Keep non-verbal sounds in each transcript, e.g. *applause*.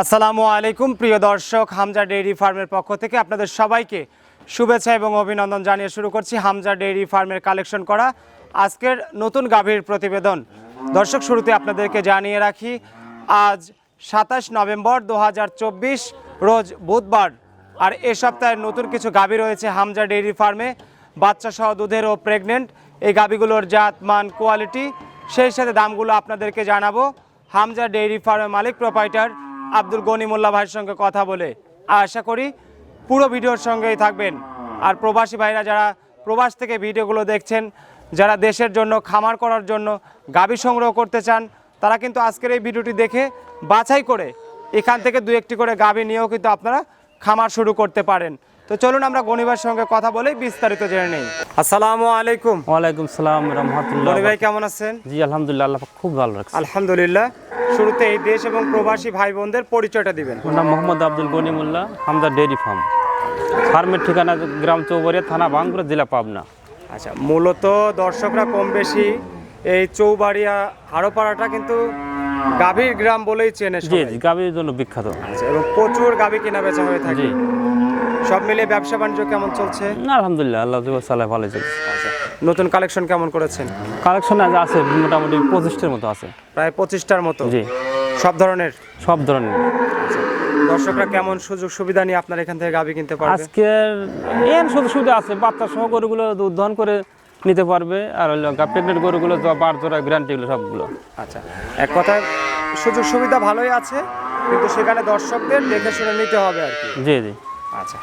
আসসালামু আলাইকুম, প্রিয় দর্শক, হামজা ডেইরি ফার্মের পক্ষ থেকে আপনাদের সবাইকে শুভেচ্ছা এবং অভিনন্দন জানিয়ে শুরু করছি হামজা ডেইরি ফার্মের কালেকশন করা আজকের নতুন গাভীর প্রতিবেদন। দর্শক, শুরুতে আপনাদেরকে জানিয়ে রাখি, আজ সাতাশ নভেম্বর দু হাজার চব্বিশ, রোজ বুধবার, আর এ সপ্তাহের নতুন কিছু গাভী রয়েছে হামজা ডেইরি ফার্মে। বাচ্চা সহ দুধের ও প্রেগনেন্ট এই গাভীগুলোর জাত, মান কোয়ালিটি সেই সাথে দামগুলো আপনাদেরকে জানাব। হামজা ডেইরি ফার্মের মালিক প্রোপাইটার আব্দুল গনি মোল্লা ভাইয়ের সঙ্গে কথা বলে আশা করি পুরো ভিডিওর সঙ্গেই থাকবেন। আর প্রবাসী ভাইরা যারা প্রবাস থেকে ভিডিওগুলো দেখছেন যারা দেশের জন্য খামার করার জন্য গাভী সংগ্রহ করতে চান তারা কিন্তু আজকের এই ভিডিওটি দেখে বাছাই করে এখান থেকে দু একটি করে গাভী নিয়েও কিন্তু আপনারা খামার শুরু করতে পারেন। তো চলুন আমরা গনিবার সঙ্গে কথা বলেই বিস্তারিত জেনে নেই। আসসালামু আলাইকুম। ওয়ালাইকুম সালাম রহমতুল্লাহ। গনি ভাই কেমন আছেন? জি আলহামদুলিল্লাহ আল্লাহ খুব ভালো রাখছে। আলহামদুলিল্লাহ। শুরুতে এই দেশ এবং প্রবাসী ভাই বোনদের পরিচয়টা দিবেন। ওর নাম মোহাম্মদ আব্দুল গনিমুল্লাহ হামদা ডেয়ারি ফার্ম। ফার্মের ঠিকানা গ্রাম চৌবাড়িয়া থানা বাঙ্গুরা জেলা পাবনা। আচ্ছা মূলত দর্শকরা কম বেশি এই চৌবাড়িয়া হাড়োপাড়াটা কিন্তু গাভীর গ্রাম বলেই চেনে জি সবাই। জি গাভীর জন্য বিখ্যাত। আচ্ছা, এবং প্রচুর গাভী কেনা বেচা হয়ে থাকে। জি। সব মিলিয়ে ব্যবসা বাণিজ্য কেমন চলছে? না, আলহামদুলিল্লাহ আল্লাহ সাল্লাহ ভালো চলছে। আচ্ছা নতুন কালেকশন কেমন করেছেন? কালেকশন আজ আছে মোটামুটি পঁচিশটার মতো আছে। প্রায় পঁচিশটার মতো? জি। সব ধরনের? সব ধরনের। দর্শকরা কেমন সুযোগ সুবিধা নিয়ে আপনার এখান থেকে গাভী কিনতে পারবে? আজকের এর সুযোগ সুবিধা আছে বাচ্চা সহ গরুগুলো দুধ দহন করে নিতে পারবে আর হলো প্রেগনেন্ট গরুগুলো বার জোড়া গ্যারান্টিগুলো সবগুলো। আচ্ছা। এক কথায় সুযোগ সুবিধা ভালোই আছে কিন্তু সেখানে দর্শকদের দেখে শুনে নিতে হবে আর কি। জি জি। আচ্ছা।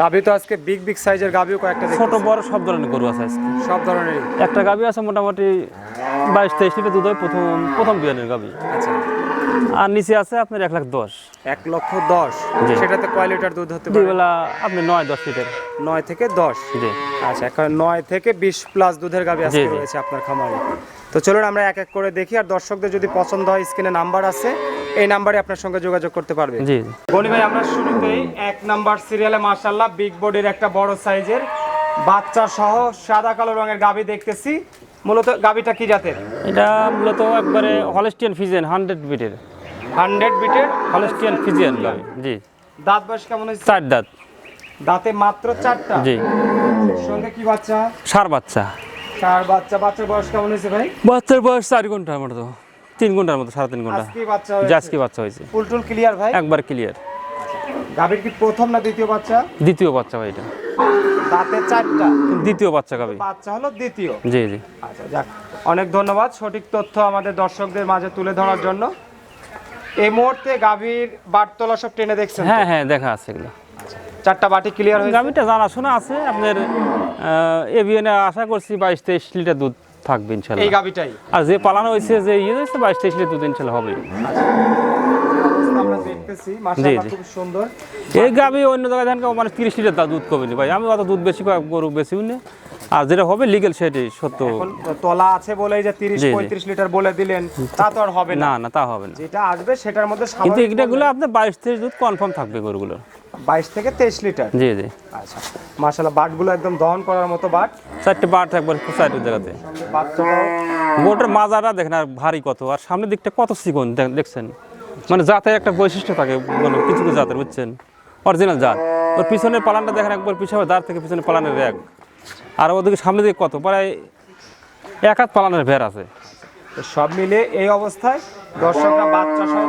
গাভী তো আজকে বিগ বিগ সাইজের গাভীও কয়েকটা ছোট বড় সব ধরনের গরু আছে আজকে। সব ধরনের একটা গাভী আছে মোটামুটি বাইশ তেইশ লিটার দুধ হয় প্রথম প্রথম বিয়ানের গাভী। আচ্ছা। আর নিচে আছে আপনার এক লাখ দশ। এক লক্ষ দশ। সেটাতে কয় লিটার দুধ হতে পারে? বেলা আপনি নয় দশ লিটার। নয় থেকে দশ। জি। আচ্ছা এখন নয় থেকে বিশ প্লাস দুধের গাভী আজকে। রয়েছে আপনার খামারে। তো চলুন আমরা এক এক করে দেখি আর দর্শকদের যদি পছন্দ হয় স্ক্রিনে নাম্বার আছে এই নাম্বারে আপনার সঙ্গে যোগাযোগ করতে পারবে। জি। গনি ভাই আমরা শুরুতেই এক নাম্বার সিরিয়ালে মার্শাল্লাহ বিগ বডির একটা বড় সাইজের বাচ্চা সহ সাদা কালো রঙের গাভী দেখতেছি। মূলত গাভীটা কি জাতের? এটা মূলত একবারে হলেস্টিয়ান ফিজেন হান্ড্রেড বিটের হান্ড্রেড বিটের হলেস্টিয়ান ফিজিয়ান গাভী জি। দাঁত বয়স কেমন হয়েছে? চার দাঁত। দাঁতে মাত্র চারটা? জি। সঙ্গে কি বাচ্চা? সার বাচ্চা। চার বাচ্চা। বাচ্চার বয়স কেমন হয়েছে ভাই? বাচ্চার বয়স চার ঘণ্টার মতো। তিন ঘণ্টার মতো সাড়ে তিন ঘণ্টা। আজকে বাচ্চা হয়েছে। আজকে বাচ্চা হয়েছে। ফুলটুল ক্লিয়ার ভাই? একবার ক্লিয়ার গাভীর কি প্রথম না দ্বিতীয় বাচ্চা? দ্বিতীয় বাচ্চা ভাই এটা। দাঁতে চারটা। দ্বিতীয় বাচ্চা গাভী। বাচ্চা হলো দ্বিতীয়। জি জি। আচ্ছা যাক। অনেক ধন্যবাদ। সঠিক তথ্য আমাদের দর্শকদের মাঝে তুলে ধরার জন্য। এই মুহূর্তে গাভীর বাটতলা সব টেনে দেখছেন হ্যাঁ হ্যাঁ দেখা আছে এগুলো। চারটা বাটি ক্লিয়ার হয়েছে? গাভীটা জানাশোনা আছে আপনার এভিএনে আশা করছি বাইশ তেইশ লিটার দুধ থাকবে এই গাভীটাই? আর যে পালানো হয়েছে যে ইয়ে হয়েছে বাইশ তেইশ লিটার দুধ ইনশাল্লাহ হবে। জি। সুন্দর। এই গাভী অন্য জায়গায় ধান মানে তিরিশ লিটার দুধ কমেনি ভাই। আমি অত দুধ বেশি গরু বেশি উনি আর যেটা হবে লিগেল সেটাই সত্য। তলা আছে বলেই যে তিরিশ জি, জি। পঁয়ত্রিশ লিটার বলে দিলেন তা তো আর হবে না। না না তা হবে না। যেটা আসবে সেটার মধ্যে কিন্তু এগুলো আপনার বাইশ তেইশ দুধ কনফার্ম থাকবে গরুগুলো। বাইশ থেকে তেইশ লিটার? জি জি। আচ্ছা মাশাআল্লাহ বাটগুলো একদম দহন করার মতো বাট। চারটে বাট একবার চারটে জায়গাতে মাজাটা দেখেন আর ভারী কত আর সামনের দিকটা কত চিকন দেখছেন? মানে জাতের একটা বৈশিষ্ট্য থাকে মানে কিছু কিছু জাতের বুঝছেন? অরিজিনাল জাত। ওর পিছনের পালানটা দেখেন একবার পিছনে দাঁড় থেকে পিছনে পালানের র্যাক আর ওদিকে সামনের দিকে কত? প্রায় এক হাত পালানের ভের আছে। সব মিলে এই অবস্থায় দর্শকরা বাচ্চা সহ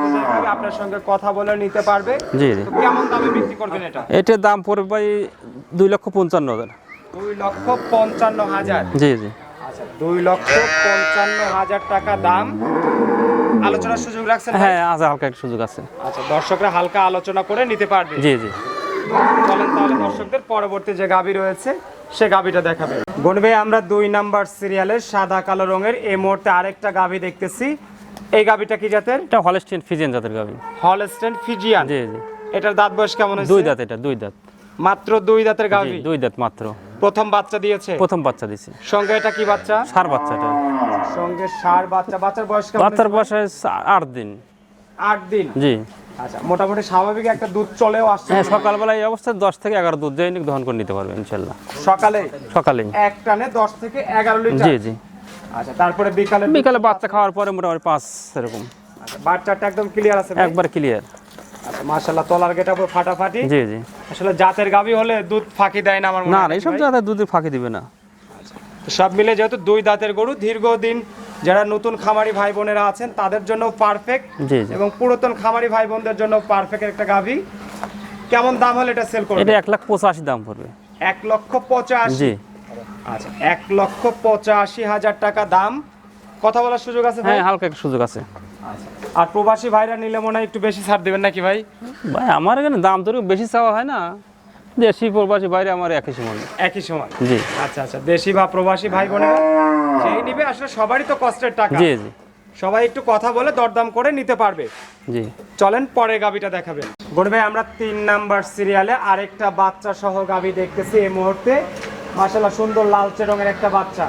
আপনার সঙ্গে কথা বলে নিতে পারবে। জি জি। কেমন দামে বিক্রি করবেন এটা? এটার দাম পড়বে ভাই দুই লক্ষ পঞ্চান্ন হাজার। দুই লক্ষ পঞ্চান্ন হাজার? জি জি। আচ্ছা দুই লক্ষ পঞ্চান্ন হাজার টাকা দাম। আলোচনার সুযোগ রাখছেন হ্যাঁ আছে হালকা একটা সুযোগ আছে। আচ্ছা দর্শকরা হালকা আলোচনা করে নিতে পারবে। জি জি। চলেন তাহলে দর্শকদের পরবর্তী যে গাবি রয়েছে সে গাভীটা দেখাবে। গণবে আমরা দুই নাম্বার সিরিয়ালের সাদা কালো রঙের এই মুহূর্তে আরেকটা গাভী দেখতেছি। এই গাভীটা কি জাতের? এটা হলেস্টিয়ান ফিজিয়ান জাতের গাবি হলস্টেন ফিজিয়ান জি জি। এটার দাঁত বয়স কেমন হয়েছে? দুই দাঁত এটা দুই দাঁত। মাত্র দুই দাঁতের জি, গাভী? দুই দাঁত মাত্র। প্রথম বাচ্চা দিয়েছে? প্রথম বাচ্চা দিছে সঙ্গে এটা কি বাচ্চা? সার বাচ্চাটা। সঙ্গে সার বাচ্চা। বাচ্চার বয়স কেমন বাচ্চার? বয়স আট দিন। আট দিন? জি। আচ্ছা মোটামুটি স্বাভাবিক একটা দুধ চলেও আসছে। হ্যাঁ সকালবেলা এই অবস্থায় দশ থেকে এগারো দুধ দৈনিক দহন করে নিতে পারবে ইনশাল্লাহ। সকালে? সকালে। এক টানে দশ থেকে এগারো লিটার? জি জি। আচ্ছা তারপরে বিকালে বিকালে বাচ্চা খাওয়ার পরে মোটামুটি পাঁচ এরকম আচ্ছা, বাচ্চাটা একদম ক্লিয়ার আছে? একবার ক্লিয়ার আচ্ছা মাশাল্লাহ তলার গেটা পুরো ফাটাফাটি? জি জি। আসলে জাতের গাভী হলে দুধ ফাঁকি দেয় না আমার না না এইসব? জায়গায় দুধে ফাঁকি দিবে না। সব মিলে যেহেতু দুই দাঁতের গরু দীর্ঘদিন যারা নতুন খামারি ভাই বোনেরা আছেন তাদের জন্য পারফেক্ট এবং পুরাতন খামারি ভাই বোনদের জন্য পারফেক্ট একটা গাভী। কেমন দাম হলে এটা সেল করবে এটা এক লাখ পঁচাশি দাম পড়বে। এক লক্ষ পঁচাশি? জি। আচ্ছা এক লক্ষ পঁচাশি হাজার টাকা দাম। কথা বলার সুযোগ আছে হ্যাঁ হালকা একটা সুযোগ আছে। আর প্রবাসী ভাইরা নিলে মনে হয় একটু বেশি ছাড় দেবেন নাকি ভাই? ভাই আমার এখানে দাম তো বেশি চাওয়া হয় না। দেশি প্রবাসী বাইরে আমার একই সমান। একই সময় জি। আচ্ছা আচ্ছা দেশি বা প্রবাসী ভাই বোনেরা সেই নিবে আসলে সবারই তো কষ্টের টাকা। জি জি। সবাই একটু কথা বলে দরদাম করে নিতে পারবে। জি। চলেন পরে গাবিটা দেখাবেন। গড় ভাই আমরা তিন নাম্বার সিরিয়ালে আরেকটা বাচ্চা সহ গাবি দেখতেছি এই মুহূর্তে। মাশাল্লাহ সুন্দর লালচে রঙের একটা বাচ্চা।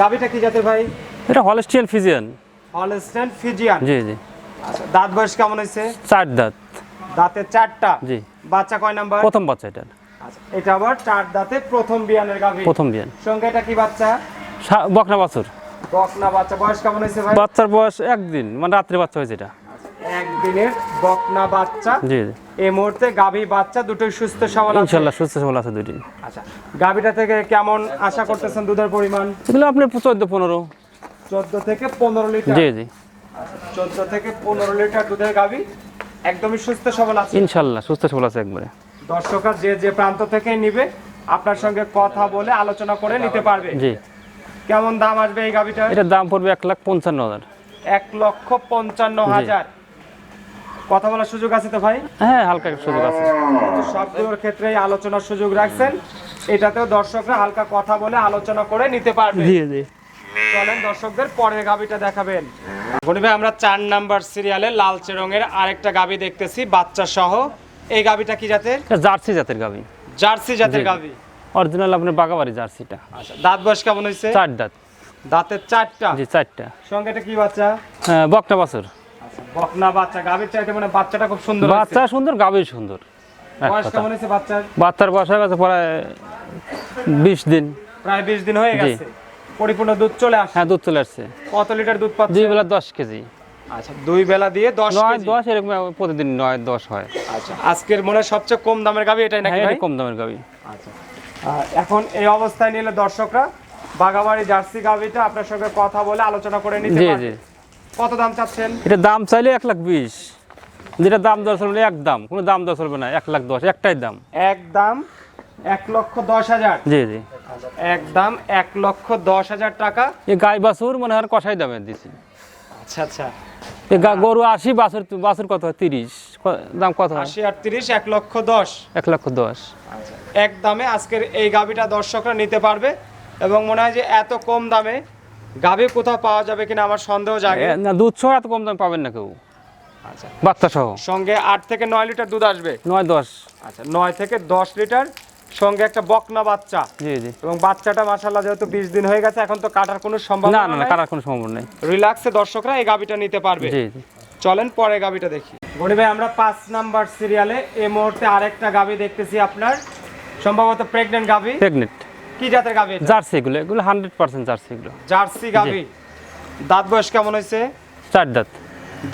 গাবিটা কি জাতের ভাই? এটা হলস্টিয়ান ফিজিয়ান। Holstein Friesian. জি জি। আচ্ছা দাঁত বয়স কেমন হয়েছে? চার দাঁত। দাঁতে চারটা। জি। বাচ্চা কয় নাম্বার? প্রথম বাচ্চা এটা আচ্ছা এটা আবার চার দাঁতে প্রথম বিয়ানের গাভি। প্রথম বিয়ান। এটা কি বাচ্চা? বকনা বাছুর। বকনা বাচ্চা। বয়স কেমন হয়েছে ভাই? বাচ্চার বয়স একদিন মানে রাত্রে বাচ্চা হয়েছে এটা। একদিনের বকনা বাচ্চা। জি এই মুহূর্তে গাভী বাচ্চা দুটোই সুস্থ সবল আছে? ইনশাল্লাহ সুস্থ সবল আছে দুটি আচ্ছা গাভীটা থেকে কেমন আশা করতেছেন দুধের পরিমাণ? এগুলো আপনি চোদ্দ পনেরো। চোদ্দ থেকে পনেরো লিটার? জি জি। চোদ্দ থেকে পনেরো লিটার দুধের গাভী। একদমই সুস্থ সবল আছে? ইনশাল্লাহ সুস্থ সবল আছে একবারে। দর্শকরা যে যে প্রান্ত থেকে নিবে আপনার সঙ্গে কথা বলে আলোচনা করে নিতে পারবে। জি। কেমন দাম আসবে এই গাভীটার এটার দাম পড়বে এক লাখ পঞ্চান্ন হাজার। এক লক্ষ পঞ্চান্ন হাজার। কথা বলার সুযোগ আছে তো ভাই? হ্যাঁ হালকা সুযোগ আছে। সবগুলোর ক্ষেত্রেই আলোচনার সুযোগ রাখছেন। এটাতেও দর্শকরা হালকা কথা বলে আলোচনা করে নিতে পারবে। জি জি। চলেন দর্শকদের পরের গাবিটা দেখাবেন। গনি ভাই আমরা চার নাম্বার সিরিয়ালে লালচে রঙের আরেকটা গাবি দেখতেছি বাচ্চা সহ। এই গাবিটা কি জাতের? জার্সি জাতের গাবি। জার্সি জাতের গাবি। অরিজিনাল আপনার বাগাবাড়ি জার্সিটা। আচ্ছা দাঁত বয়স কেমন হয়েছে? চার দাঁত। দাঁতের চারটা? জি চারটা। সঙ্গে এটা কি বাচ্চা? হ্যাঁ, বকটা বাছুর। বকনা বাচ্চা। গাবির চাইতে মানে বাচ্চাটা খুব সুন্দর। বাচ্চা সুন্দর গাভীর সুন্দর। বয়স কেমন হয়েছে বাচ্চার? বাচ্চার বয়স হয়ে গেছে প্রায় বিশ দিন। প্রায় বিশ দিন হয়ে গেছে। পরিপূর্ণ দুধ চলে আসে হ্যাঁ দুধ চলে আসছে। কত লিটার দুধ পাচ্ছে দুই বেলা দশ কেজি। আচ্ছা দুই বেলা দিয়ে দশ নয় দশ এরকম প্রতিদিন নয় দশ হয়। আচ্ছা আজকের মনে সবচেয়ে কম দামের গাবি এটাই নাকি হ্যাঁ ভাই? কম দামের গাভী আচ্ছা এখন এই অবস্থায় নিলে দর্শকরা বাগাবাড়ি জার্সি গাভিটা আপনার সঙ্গে কথা বলে আলোচনা করে নিতে জি জি। কত দাম চাচ্ছেন? এটা দাম চাইলে এক লাখ বিশ। যেটা দাম দর চলবে এক দাম কোনো দাম দর চলবে না এক লাখ দশ একটাই দাম। এক দাম এক লক্ষ দশ হাজার। জি জি। এক দাম এক লক্ষ দশ হাজার টাকা। এই গাই বাছুর মনে হয় কষাই দামে দিছি। আচ্ছা আচ্ছা। গরু আশি বাছুর বাছুর কত? তিরিশ। দাম কত? আশি আটত্রিশ এক লক্ষ দশ। এক লক্ষ দশ। এক দামে আজকের এই গাভিটা দর্শকরা নিতে পারবে এবং মনে হয় যে এত কম দামে গাভি কোথাও পাওয়া যাবে কিনা আমার সন্দেহ জাগে। না দুধ সহ এত কম দামে পাবেন না কেউ। আচ্ছা। বাচ্চা সহ। সঙ্গে আট থেকে নয় লিটার দুধ আসবে। নয় দশ। আচ্ছা নয় থেকে দশ লিটার সঙ্গে একটা বকনা বাচ্চা। জি জি। এবং বাচ্চাটা মাশাল্লাহ যেহেতু বিশ দিন হয়ে গেছে এখন তো কাটার কোনো সম্ভাবনা না না কাটার কোনো সম্ভব নেই। রিল্যাক্সে দর্শকরা এই গাবিটা নিতে পারবে। জি জি। চলেন পরে গাবিটা দেখি। গনি ভাই আমরা পাঁচ নাম্বার সিরিয়ালে এই মুহূর্তে আরেকটা গাবি দেখতেছি আপনার। সম্ভবত প্রেগনেন্ট গাবি। প্রেগনেন্ট কি জাতের গাবি এটা? জার্সি এগুলো এগুলো হান্ড্রেড পার্সেন্ট জার্সি এগুলো। জার্সি গাবি। দাঁত বয়স কেমন হয়েছে? চার দাঁত।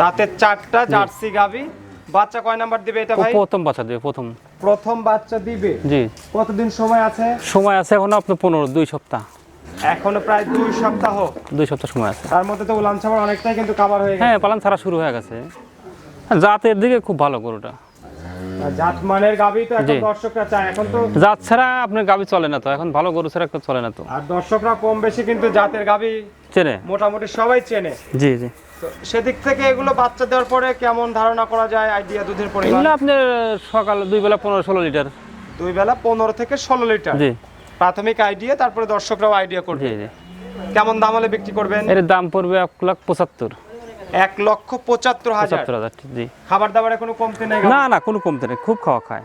দাঁতের চারটা জার্সি গাবি। বাচ্চা কয় নাম্বার দিবে এটা ভাই? প্রথম বাচ্চা দেবে প্রথম। প্রথম বাচ্চা দিবে? জি। কতদিন সময় আছে? সময় আছে এখনও আপনার পনেরো দুই সপ্তাহ। এখনও প্রায় দুই সপ্তাহ। দুই সপ্তাহ সময় আছে। তার মধ্যে তো উলান ছাড়া অনেকটাই কিন্তু কাভার হয়ে গেছে। হ্যাঁ পালন ছাড়া শুরু হয়ে গেছে। হ্যাঁ, জাতের দিকে খুব ভালো গরুটা। জাত মানের গাবি তো এখন দর্শকরা চায়। এখন তো জাত ছাড়া আপনার গাবি চলে না তো। এখন ভালো গরু ছাড়া চলে না তো। আর দর্শকরা কম বেশি কিন্তু জাতের গাবি চেনে? মোটামুটি সবাই চেনে। জি জি। সেদিক থেকে এগুলো বাচ্চা দেওয়ার পরে কেমন ধারণা করা যায়? আইডিয়া দুধের পরিমাণ? এগুলো আপনার সকাল দুই বেলা পনেরো ষোলো লিটার। দুই বেলা পনেরো থেকে ষোলো লিটার? জি। প্রাথমিক আইডিয়া তারপরে দর্শকরাও আইডিয়া করবে। কেমন দাম হলে বিক্রি করবেন? এর দাম পড়বে এক লাখ পঁচাত্তর। এক লক্ষ পঁচাত্তর হাজার। হাজার জি। খাবার দাবারে কোনো কমতি নেই? না না কোনো কমতে নেই খুব খাওয়া খায়।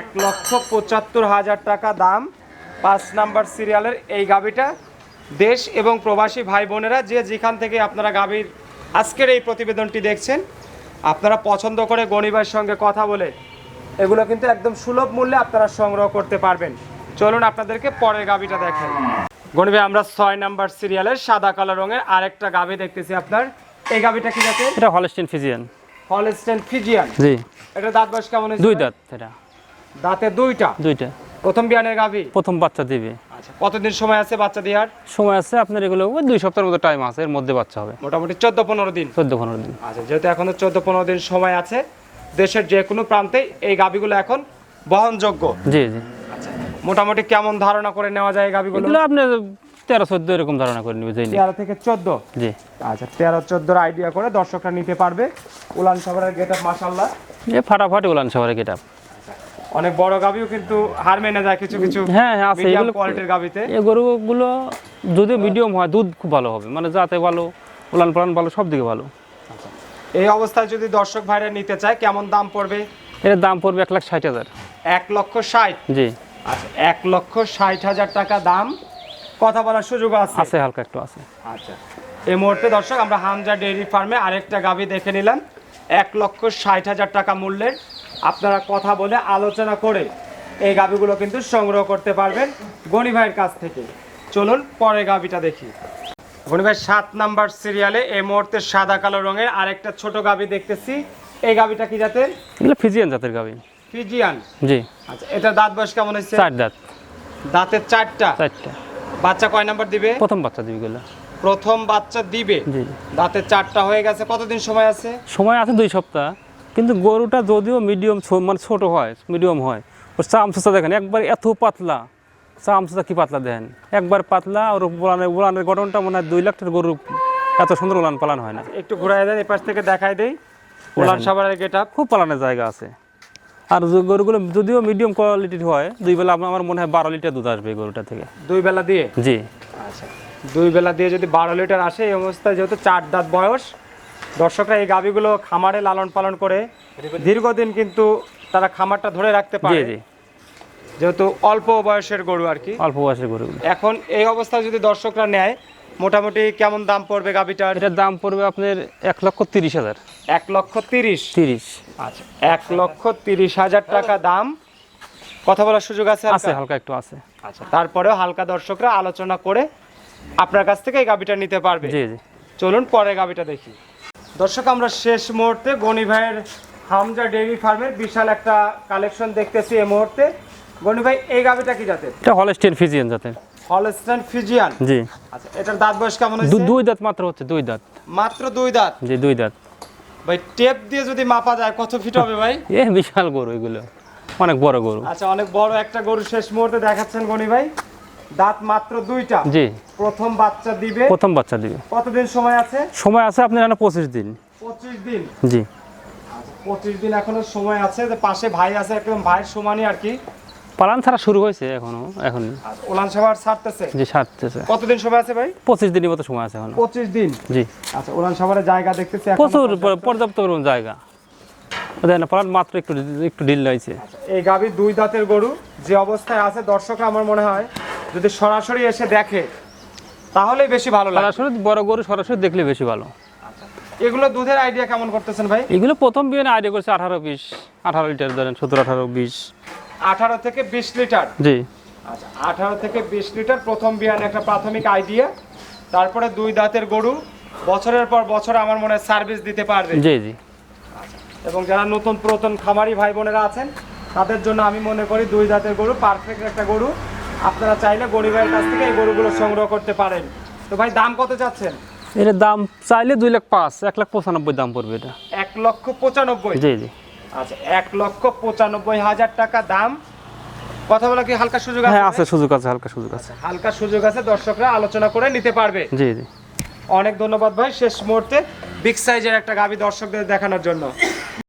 এক লক্ষ পঁচাত্তর হাজার টাকা দাম। পাঁচ নাম্বার সিরিয়ালের এই গাবিটা দেশ এবং প্রবাসী ভাই বোনেরা যে যেখান থেকে আপনারা গাভীর আজকের এই প্রতিবেদনটি দেখছেন আপনারা পছন্দ করে গণিবার সঙ্গে কথা বলে এগুলো কিন্তু একদম সুলভ মূল্যে আপনারা সংগ্রহ করতে পারবেন। চলুন আপনাদেরকে পরের গাবিটা দেখাই। গণিবে আমরা ছয় নাম্বার সিরিয়ালের সাদা কালো রঙের আরেকটা গাবি দেখতেছি আপনার। এই গাবিটা কি আছে এটা হলস্টিন ফিজিয়ান হলস্টেন ফিজিয়ান জি। এটা দাঁত বয়স কেমন দুই দাঁত এটা। দাঁতে দুইটা? দুইটা। প্রথম বিয়ানের গাভী? প্রথম বাচ্চা দিবে। আচ্ছা কতদিন সময় আছে বাচ্চা দেওয়ার? সময় আছে আপনার এগুলো ওই দুই সপ্তাহের মতো টাইম আছে এর মধ্যে বাচ্চা হবে। মোটামুটি চোদ্দ পনেরো দিন? চোদ্দ পনেরো দিন। আচ্ছা যেহেতু এখনও চোদ্দ পনেরো দিন সময় আছে দেশের যে কোনো প্রান্তেই এই গাভীগুলো এখন বহনযোগ্য। জি জি। আচ্ছা মোটামুটি কেমন ধারণা করে নেওয়া যায় গাভীগুলো? এগুলো আপনি তেরো চোদ্দ এরকম ধারণা করে নেবে যেই তেরো থেকে চোদ্দ? জি। আচ্ছা তেরো চোদ্দোর আইডিয়া করে দর্শকরা নিতে পারবে। উলান সাগরের গেট আপ মাসাল্লাহ ফাটাফাটি উলান সবার গেট অনেক বড় গাভীও কিন্তু হার মেনে যায় কিছু কিছু হ্যাঁ হ্যাঁ আছে। এগুলো কোয়ালিটির গাভীতে। এই গরুগুলো যদি মিডিয়াম হয় দুধ খুব ভালো হবে। মানে যাতে ভালো উলান পালান ভালো সব দিকে ভালো। এই অবস্থায় যদি দর্শক ভাইরা নিতে চায় কেমন দাম পড়বে? এর দাম পড়বে এক লাখ ষাট হাজার। এক লক্ষ ষাট? জি। আচ্ছা এক লক্ষ ষাট হাজার টাকা দাম। কথা বলার সুযোগ আছে? আছে হালকা একটু আছে। আচ্ছা। এই মুহূর্তে দর্শক আমরা হামজা ডেইরি ফার্মে আরেকটা গাভী দেখে নিলাম। এক লক্ষ ষাট হাজার টাকা মূল্যের আপনারা কথা বলে আলোচনা করে এই গাভীগুলো কিন্তু সংগ্রহ করতে পারবেন গণি ভাইয়ের কাছ থেকে। চলুন পরে গাভীটা দেখি। গণি ভাই সাত নাম্বার সিরিয়ালে এই মুহূর্তে সাদা কালো রঙের আরেকটা ছোট গাভী দেখতেছি। এই গাভীটা কি জাতের? ফিজিয়ান জাতের গাবি। ফিজিয়ান জি। আচ্ছা এটা দাঁত বয়স কেমন হয়েছে? চার দাঁত। দাঁতের চারটা? চারটা। বাচ্চা কয় নাম্বার দিবে? প্রথম বাচ্চা দিবি এগুলো। প্রথম বাচ্চা দিবে? দাঁতের চারটা হয়ে গেছে। কতদিন সময় আছে? সময় আছে দুই সপ্তাহ। কিন্তু গরুটা যদিও মিডিয়াম মানে ছোট হয় মিডিয়াম হয়। ওর চামচা দেখেন একবার এত পাতলা। চামচা কি পাতলা দেখেন? একবার পাতলা আর উলানের উলানের গঠনটা মনে হয় দুই লাখ টাকার গরু এত সুন্দর উলান পালান হয় না। একটু ঘুরাই দেন এপাশ থেকে দেখাই দেই। উলান সাবারের গেট আপ খুব পালানের জায়গা আছে। আর যে গরুগুলো যদিও মিডিয়াম কোয়ালিটির হয় দুই বেলা আমার আমার মনে হয় বারো লিটার দুধ আসবে গরুটা থেকে। দুই বেলা দিয়ে? জি। আচ্ছা। দুই বেলা দিয়ে যদি বারো লিটার আসে এই অবস্থায় যেহেতু চার দাঁত বয়স দর্শকরা এই গাভীগুলো খামারে লালন পালন করে দীর্ঘদিন কিন্তু তারা খামারটা ধরে রাখতে পারে। যেহেতু অল্প বয়সের গরু আর কি। অল্প বয়সের গরু। এখন এই অবস্থায় যদি দর্শকরা নেয় মোটামুটি কেমন দাম পড়বে গাভীটার? এটার দাম পড়বে আপনার এক লক্ষ তিরিশ হাজার। এক লক্ষ তিরিশ? তিরিশ। আচ্ছা এক লক্ষ তিরিশ হাজার টাকা দাম। কথা বলার সুযোগ আছে আছে হালকা একটু আছে। আচ্ছা তারপরেও হালকা দর্শকরা আলোচনা করে আপনার কাছ থেকে এই গাবিটা নিতে পারবে। জি জি। চলুন পরে গাবিটা দেখি। দর্শক আমরা শেষ মুহূর্তে গনি ভাইয়ের হামজা ডেইরি ফার্মের বিশাল একটা কালেকশন দেখতেছি এই মুহূর্তে। গনি ভাই এই গাবিটা কি জাতের? এটা হলস্টেন ফিজিয়ান জাতের। হলস্টাইন ফিজিয়ান জি। আচ্ছা এটার দাঁত বয়স কেমন হয়েছে? দুই দাঁত মাত্র হচ্ছে দুই দাঁত। মাত্র দুই দাঁত? জি দুই দাঁত। ভাই টেপ দিয়ে যদি মাপা যায় কত ফিট হবে ভাই? *laughs* এ বিশাল গরু এগুলো। অনেক বড় গরু। আচ্ছা অনেক বড় একটা গরু শেষ মুহূর্তে দেখাচ্ছেন গনি ভাই। দাঁত মাত্র দুইটা। জি। প্রথম বাচ্চা দিবে। প্রথম বাচ্চা দিবে। কতদিন সময় আছে? সময় আছে আপনার এখানে পঁচিশ দিন। পঁচিশ দিন। জি। পঁচিশ দিন এখনও সময় আছে যে পাশে ভাই আছে একদম ভাইয়ের সমানই আর কি। পালান ছাড়া শুরু হয়েছে এখনও এখন। আর ওলান সাবার ছাড়তেছে? জি সারতেছে কতদিন সময় আছে ভাই? পঁচিশ দিনের মতো সময় আছে এখনও। পঁচিশ দিন? জি। আচ্ছা ওলান সাবারের জায়গা দেখতেছি প্রচুর পর্যাপ্ত। জায়গা। দেখেন পালান মাত্র একটু একটু ডিল রয়েছে এই গাভী দুই দাঁতের গরু যে অবস্থায় আছে দর্শক আমার মনে হয় যদি সরাসরি এসে দেখে তাহলে বেশি ভালো লাগে। সরাসরি বড় গরু সরাসরি দেখলে বেশি ভালো। এগুলো দুধের আইডিয়া কেমন করতেছেন ভাই? এগুলো প্রথম বিয়ে আইডিয়া করছে আঠারো বিশ আঠারো লিটার ধরেন সতেরো আঠারো বিশ। আঠারো থেকে বিশ লিটার? জি। আচ্ছা আঠারো থেকে বিশ লিটার প্রথম বিয়ান একটা প্রাথমিক আইডিয়া তারপরে দুই দাঁতের গরু বছরের পর বছর আমার মনে হয় সার্ভিস দিতে পারবে। জি জি। এবং যারা নতুন পুরাতন খামারি ভাই বোনেরা আছেন তাদের জন্য আমি মনে করি দুই দাঁতের গরু পারফেক্ট একটা গরু। আপনারা চাইলে গরিব ভাইয়ের কাছ থেকে এই গরুগুলো সংগ্রহ করতে পারেন। তো ভাই দাম কত চাচ্ছেন এর দাম চাইলে দুই লাখ পাঁচ এক লাখ পঁচানব্বই দাম পড়বে এটা। এক লক্ষ পঁচানব্বই? জি জি। আচ্ছা এক লক্ষ পঁচানব্বই হাজার টাকা দাম। কথা বলা কি হালকা সুযোগ আছে হ্যাঁ আছে সুযোগ আছে হালকা সুযোগ আছে। হালকা সুযোগ আছে দর্শকরা আলোচনা করে নিতে পারবে। জি জি। অনেক ধন্যবাদ ভাই শেষ মুহূর্তে। বিগ সাইজের একটা গাভী দর্শকদের দেখানোর জন্য।